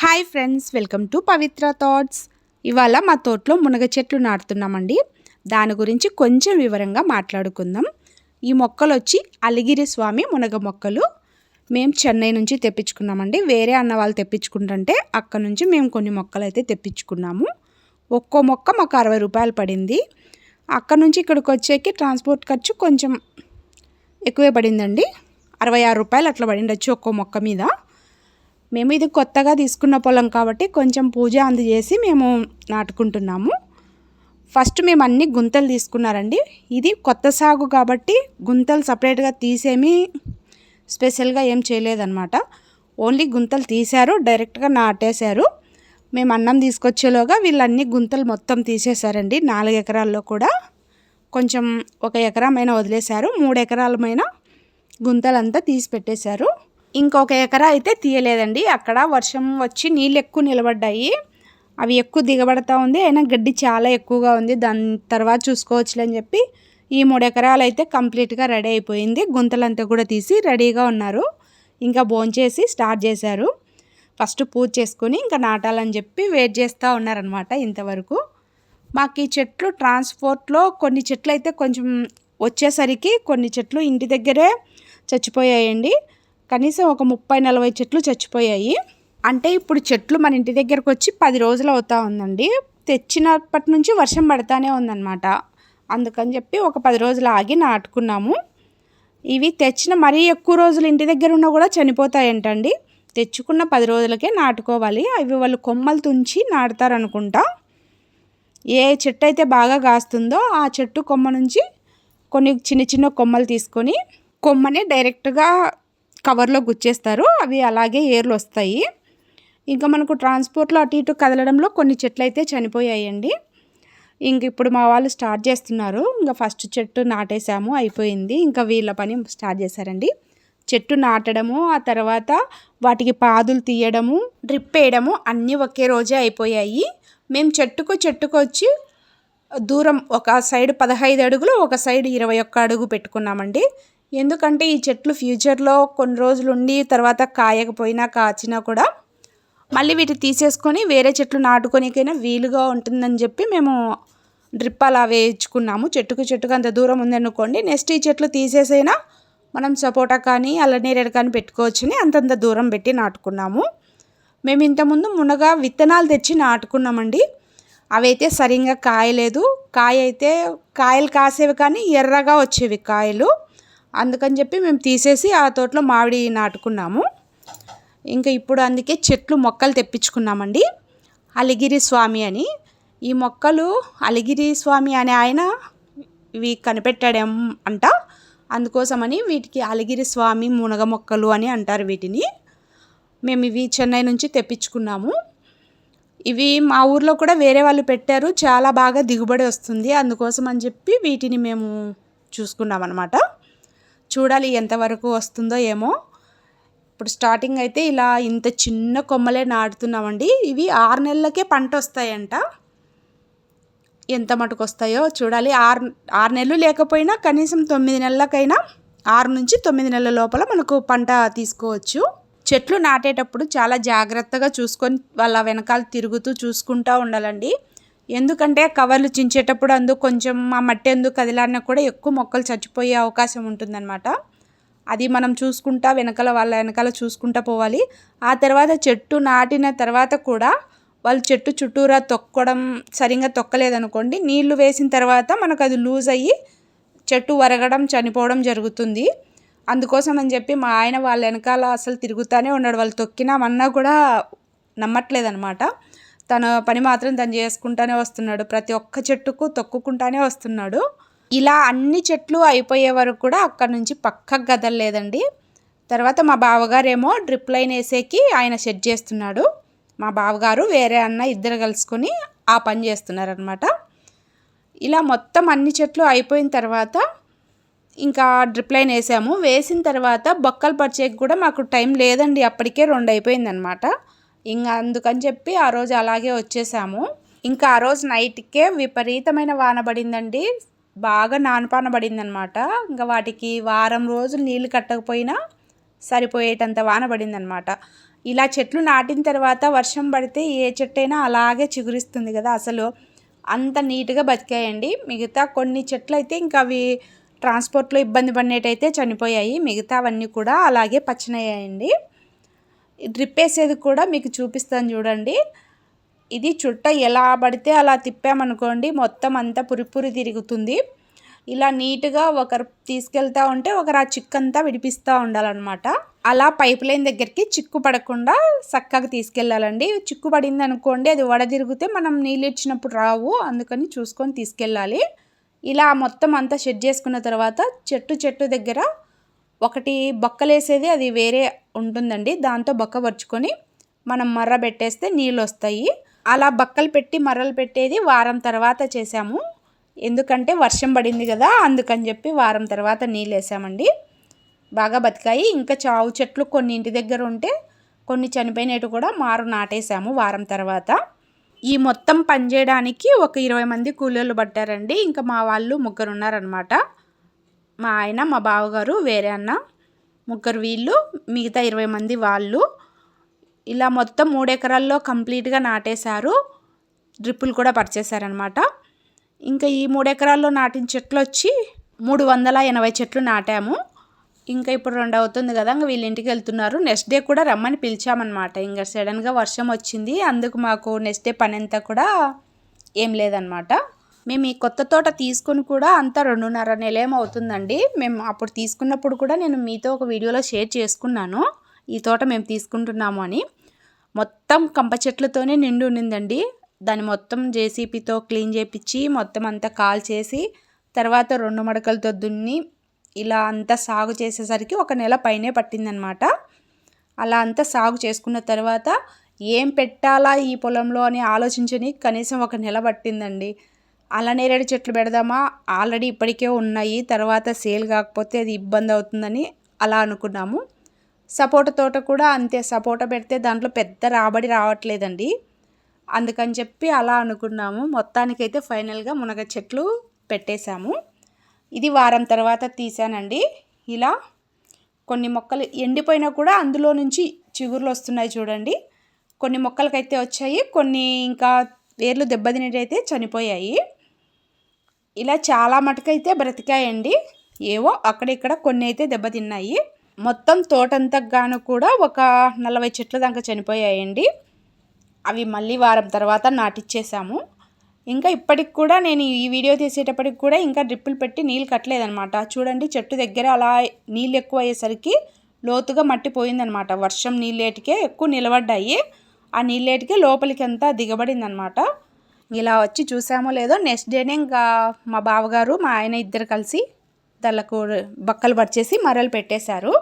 Hi friends welcome to Pavitra thoughts ఇవాళ మా తోటలో మునగ చెట్లు నాటుతున్నామండి. దాని గురించి కొంచెం వివరంగా మాట్లాడుకుందాం. ఈ మొక్కలు వచ్చి అలిగిరి స్వామి మునగ మొక్కలు మేము చెన్నై నుంచి తెప్పించుకున్నామండి. వేరే అన్న వాళ్ళు తెప్పించుకుంటుంటే అక్కడ నుంచి మేము కొన్ని మొక్కలు అయితే తెప్పించుకున్నాము. ఒక్కో మొక్క మాకు అరవై రూపాయలు పడింది. అక్కడ నుంచి ఇక్కడికి వచ్చేకి ట్రాన్స్పోర్ట్ ఖర్చు కొంచెం ఎక్కువే పడిందండి. అరవై ఆరు రూపాయలు అట్లా పడిండొచ్చు ఒక్కో మొక్క మీద. మేము ఇది కొత్తగా తీసుకున్న పొలం కాబట్టి కొంచెం పూజ అందజేసి మేము నాటుకుంటున్నాము. ఫస్ట్ మేము అన్ని గుంతలు తీసుకున్నారండి. ఇది కొత్త సాగు కాబట్టి గుంతలు సపరేట్గా తీసేమి స్పెషల్గా ఏం చేయలేదన్నమాట. ఓన్లీ గుంతలు తీశారు డైరెక్ట్గా నాటేశారు. మేము అన్నం తీసుకొచ్చేలోగా వీళ్ళన్ని గుంతలు మొత్తం తీసేశారండి. నాలుగు ఎకరాల్లో కూడా కొంచెం ఒక ఎకరమైన వదిలేశారు. మూడు ఎకరాలమైన గుంతలంతా తీసి పెట్టేశారు ఇంకొక ఎకరా అయితే తీయలేదండి. అక్కడ వర్షం వచ్చి నీళ్ళు ఎక్కువ నిలబడ్డాయి. అవి ఎక్కువ దిగబడతా ఉంది. అయినా గడ్డి చాలా ఎక్కువగా ఉంది. దాని తర్వాత చూసుకోవచ్చులని చెప్పి ఈ మూడు ఎకరాలు అయితే కంప్లీట్గా రెడీ అయిపోయింది. గుంతలంతా కూడా తీసి రెడీగా ఉన్నారు. ఇంకా భోంచేసి స్టార్ట్ చేశారు. ఫస్ట్ పూజ చేసుకొని ఇంకా నాటాలని చెప్పి వెయిట్ చేస్తూ ఉన్నారనమాట ఇంతవరకు. మాకు ఈ చెట్లు ట్రాన్స్పోర్ట్లో కొన్ని చెట్లు అయితే కొంచెం వచ్చేసరికి కొన్ని చెట్లు ఇంటి దగ్గరే చచ్చిపోయాయండి. కనీసం ఒక ముప్పై నలభై చెట్లు చచ్చిపోయాయి. అంటే ఇప్పుడు చెట్లు మన ఇంటి దగ్గరకు వచ్చి పది రోజులు అవుతా ఉందండి. తెచ్చినప్పటి నుంచి వర్షం పడతానే ఉందన్నమాట. అందుకని చెప్పి ఒక పది రోజులు ఆగి నాటుకున్నాము. ఇవి తెచ్చిన మరీ ఎక్కువ రోజులు ఇంటి దగ్గర ఉన్నా కూడా చనిపోతాయంటండి. తెచ్చుకున్న పది రోజులకే నాటుకోవాలి. అవి వాళ్ళు కొమ్మలు తుంచి నాటుతారనుకుంటా. ఏ చెట్టు అయితే బాగా కాస్తుందో ఆ చెట్టు కొమ్మ నుంచి కొన్ని చిన్న చిన్న కొమ్మలు తీసుకొని కొమ్మని డైరెక్ట్గా కవర్లో గుచ్చేస్తారు. అవి అలాగే ఏర్లు వస్తాయి ఇంకా మనకు ట్రాన్స్పోర్ట్లో అటు ఇటు కదలడంలో కొన్ని చెట్లు అయితే చనిపోయాయండి. ఇంక ఇప్పుడు మా వాళ్ళు స్టార్ట్ చేస్తున్నారు. ఇంకా ఫస్ట్ చెట్టు నాటేసాము అయిపోయింది. ఇంకా వీళ్ళ పని స్టార్ట్ చేశారండి. చెట్టు నాటడము ఆ తర్వాత వాటికి పాదులు తీయడము డ్రిప్ వేయడము అన్నీ ఒకే రోజే అయిపోయాయి. మేము చెట్టుకు చెట్టుకు వచ్చి దూరం ఒక సైడ్ పదహైదు అడుగులు ఒక సైడ్ ఇరవై ఒక్క అడుగు పెట్టుకున్నామండి. ఎందుకంటే ఈ చెట్లు ఫ్యూచర్లో కొన్ని రోజులు ఉండి తర్వాత కాయకపోయినా కాచినా కూడా మళ్ళీ వీటిని తీసేసుకొని వేరే చెట్లు నాటుకోనికైనా వీలుగా ఉంటుందని చెప్పి మేము డ్రిప్ అలా వేయించుకున్నాము. చెట్టుకు చెట్టుకు అంత దూరం ఉందనుకోండి నెక్స్ట్ ఈ చెట్లు తీసేసైనా మనం సపోటా కానీ అల్లనేరేడు కానీ పెట్టుకోవచ్చని అంతంత దూరం పెట్టి నాటుకున్నాము. మేము ఇంతకుముందు మునగ విత్తనాలు తెచ్చి నాటుకున్నామండి. అవైతే సరిగ్గా కాయలేదు. కాయ అయితే కాయలు కాసేవి కానీ ఎర్రగా వచ్చేవి కాయలు. అందుకని చెప్పి మేము తీసేసి ఆ తోటలో మామిడి నాటుకున్నాము. ఇంకా ఇప్పుడు అందుకే చెట్లు మొక్కలు తెప్పించుకున్నామండి. అలిగిరి స్వామి అని. ఈ మొక్కలు అలిగిరి స్వామి అనే ఆయన ఇవి కనిపెట్టాడేం అంట. అందుకోసమని వీటికి అలిగిరి స్వామి మునగ మొక్కలు అని అంటారు వీటిని. మేము ఇవి చెన్నై నుంచి తెప్పించుకున్నాము. ఇవి మా ఊర్లో కూడా వేరే వాళ్ళు పెట్టారు. చాలా బాగా దిగుబడి వస్తుంది. అందుకోసం అని చెప్పి వీటిని మేము చూసుకున్నాం అనమాట చూడాలి ఎంతవరకు వస్తుందో ఏమో. ఇప్పుడు స్టార్టింగ్ అయితే ఇలా ఇంత చిన్న కొమ్మలే నాటుతున్నామండి. ఇవి ఆరు నెలలకే పంట వస్తాయంట. ఎంత మటుకు వస్తాయో చూడాలి. ఆరు ఆరు నెలలు లేకపోయినా కనీసం తొమ్మిది నెలలకైనా ఆరు నుంచి తొమ్మిది నెలల లోపల మనకు పంట తీసుకోవచ్చు. చెట్లు నాటేటప్పుడు చాలా జాగ్రత్తగా చూసుకొని వాళ్ళ వెనకాల తిరుగుతూ చూసుకుంటూ ఉండాలండి. ఎందుకంటే కవర్లు చించేటప్పుడు అందుకు కొంచెం ఆ మట్టి ఎందుకు కదిలాడినా కూడా ఎక్కువ మొక్కలు చచ్చిపోయే అవకాశం ఉంటుందన్నమాట. అది మనం చూసుకుంటా వెనకాల వాళ్ళ వెనకాల చూసుకుంటా పోవాలి. ఆ తర్వాత చెట్టు నాటిన తర్వాత కూడా వాళ్ళు చెట్టు చుట్టూరా తొక్కడం సరిగ్గా తొక్కలేదనుకోండి నీళ్ళు వేసిన తర్వాత మనకు అది లూజ్ అయ్యి చెట్టు వరగడం చనిపోవడం జరుగుతుంది. అందుకోసం అని చెప్పి మా ఆయన వాళ్ళ వెనకాల అసలు తిరుగుతూనే ఉన్నాడు వాళ్ళు తొక్కినామన్నా కూడా నమ్మట్లేదనమాట తన పని మాత్రం తను చేసుకుంటానే వస్తున్నాడు. ప్రతి ఒక్క చెట్టుకు తొక్కుకుంటానే వస్తున్నాడు. ఇలా అన్ని చెట్లు అయిపోయే వరకు కూడా అక్కడ నుంచి పక్కకు కదలలేదండి తర్వాత మా బావగారేమో డ్రిప్ లైన్ వేసేకి ఆయన సెట్ చేస్తున్నాడు. మా బావగారు వేరే అన్న ఇద్దరు కలుసుకొని ఆ పని చేస్తున్నారనమాట ఇలా మొత్తం అన్ని చెట్లు అయిపోయిన తర్వాత ఇంకా డ్రిప్ లైన్ వేసాము. వేసిన తర్వాత బొక్కలు పరిచేకి కూడా మాకు టైం లేదండి. అప్పటికే రెండు అయిపోయిందనమాట ఇంకా అందుకని చెప్పి ఆ రోజు అలాగే వచ్చేసాము. ఇంకా ఆ రోజు నైట్కే విపరీతమైన వాన పడిందండి. బాగా నానపాన పడిందనమాట ఇంకా వాటికి వారం రోజులు నీళ్ళు కట్టకపోయినా సరిపోయేటంత వాన పడిందనమాట ఇలా చెట్లు నాటిన తర్వాత వర్షం పడితే ఏ చెట్టు అయినా అలాగే చిగురిస్తుంది కదా అసలు. అంత నీట్గా బతికాయండి. మిగతా కొన్ని చెట్లు అయితే ఇంకా అవి ట్రాన్స్పోర్ట్లో ఇబ్బంది పడినట్టయితే చనిపోయాయి. మిగతావన్నీ కూడా అలాగే పచ్చనయ్యాయండి. డ్రిప్ వేసేది కూడా మీకు చూపిస్తాను చూడండి. ఇది చుట్ట ఎలా పడితే అలా తిప్పామనుకోండి మొత్తం అంతా పురిపురి తిరుగుతుంది. ఇలా నీట్గా ఒకరు తీసుకెళ్తా ఉంటే ఒకరు ఆ చిక్కు అంతా విడిపిస్తూ ఉండాలన్నమాట. అలా పైప్ లైన్ దగ్గరికి చిక్కు పడకుండా చక్కగా తీసుకెళ్ళాలండి. చిక్కు పడింది అనుకోండి అది వడదిరిగితే మనం నీళ్ళు ఇచ్చినప్పుడు రావు అందుకని చూసుకొని తీసుకెళ్ళాలి. ఇలా మొత్తం అంతా షెడ్ చేసుకున్న తర్వాత చెట్టు చెట్టు దగ్గర ఒకటి బొక్కలేసేది అది వేరే ఉంటుందండి. దాంతో బొక్క పరుచుకొని మనం మర్ర పెట్టేస్తే నీళ్ళు వస్తాయి అలా బక్కలు పెట్టి మర్రలు పెట్టేది వారం తర్వాత చేసాము. ఎందుకంటే వర్షం పడింది కదా అందుకని చెప్పి వారం తర్వాత నీళ్ళు వేసామండి బాగా బతికాయి. ఇంకా చావు చెట్లు కొన్ని ఇంటి దగ్గర ఉంటే కొన్ని చనిపోయినట్టు కూడా మారు నాటేసాము వారం తర్వాత. ఈ మొత్తం పనిచేయడానికి ఒక ఇరవై మంది కూలీలు పట్టారండి. ఇంకా మా వాళ్ళు ముగ్గురు ఉన్నారనమాట మా ఆయన మా బావగారు వేరే అన్న. ముగ్గురు వీళ్ళు మిగతా ఇరవై మంది వాళ్ళు. ఇలా మొత్తం మూడు ఎకరాల్లో కంప్లీట్గా నాటేశారు. డ్రిప్పులు కూడా పరిచేశారనమాట ఇంకా ఈ మూడు ఎకరాల్లో నాటిన చెట్లు వచ్చి మూడు వందల ఎనభై చెట్లు నాటాము. ఇంకా ఇప్పుడు రెండు అవుతుంది కదా ఇంకా వీళ్ళ ఇంటికి వెళ్తున్నారు. నెక్స్ట్ డే కూడా రమ్మని పిలిచామన్నమాట. ఇంకా సడన్గా వర్షం వచ్చింది. అందుకు మాకు నెక్స్ట్ డే పని అంతా కూడా ఏం లేదనమాట మేము ఈ కొత్త తోట తీసుకుని కూడా అంతా రెండున్నర నెలేమవుతుందండి మేము అప్పుడు తీసుకున్నప్పుడు కూడా నేను మీతో ఒక వీడియోలో షేర్ చేసుకున్నాను. ఈ తోట మేము తీసుకుంటున్నాము అని. మొత్తం కంప చెట్లతోనే నిండి ఉండిందండి దాన్ని మొత్తం జేసీపీతో క్లీన్ చేపించి మొత్తం అంతా కాల్ చేసి తర్వాత రెండు మడకలతో దున్ని ఇలా అంతా సాగు చేసేసరికి ఒక నెల పైనే పట్టిందనమాట. అలా అంతా సాగు చేసుకున్న తర్వాత ఏం పెట్టాలా ఈ పొలంలో అని ఆలోచించని కనీసం ఒక నెల పట్టిందండి. అలా నేరేడు చెట్లు పెడదామా? ఆల్రెడీ ఇప్పటికే ఉన్నాయి తర్వాత సేల్ కాకపోతే అది ఇబ్బంది అవుతుందని అలా అనుకున్నాము. సపోటా తోట కూడా అంతే సపోటా పెడితే దాంట్లో పెద్ద రాబడి రావట్లేదండి. అందుకని చెప్పి అలా అనుకున్నాము. మొత్తానికైతే ఫైనల్గా మునగ చెట్లు పెట్టేశాము. ఇది వారం తర్వాత తీసానండి ఇలా కొన్ని మొక్కలు ఎండిపోయినా కూడా అందులో నుంచి చిగుర్లు వస్తున్నాయి చూడండి. కొన్ని మొక్కలకైతే వచ్చాయి కొన్ని ఇంకా వేర్లు దెబ్బతినేటైతే చనిపోయాయి. ఇలా చాలా మటుకైతే బ్రతికాయండి. ఏవో అక్కడిక్కడ కొన్ని అయితే దెబ్బతిన్నాయి. మొత్తం తోటంతా గాను కూడా ఒక నలభై చెట్ల దాకా చనిపోయాయండి. అవి మళ్ళీ వారం తర్వాత నాటిచ్చేసాము. ఇంకా ఇప్పటికి కూడా నేను ఈ వీడియో తీసేటప్పటికి కూడా ఇంకా డ్రిప్పులు పెట్టి నీళ్ళు కట్టలేదనమాట చూడండి చెట్టు దగ్గర అలా నీళ్ళు ఎక్కువ అయ్యేసరికి లోతుగా మట్టి పోయిందనమాట వర్షం నీళ్ళేటికే ఎక్కువ నిలబడ్డాయి. ఆ నీళ్ళేటికే లోపలికి అంతా దిగబడిందనమాట ఇలా వచ్చి చూసామో లేదో నెక్స్ట్ డేనే ఇంకా మా బావగారు మా ఆయన ఇద్దరు కలిసి దాళ్ళకు బక్కలు పరిచేసి మరలు పెట్టేశారు.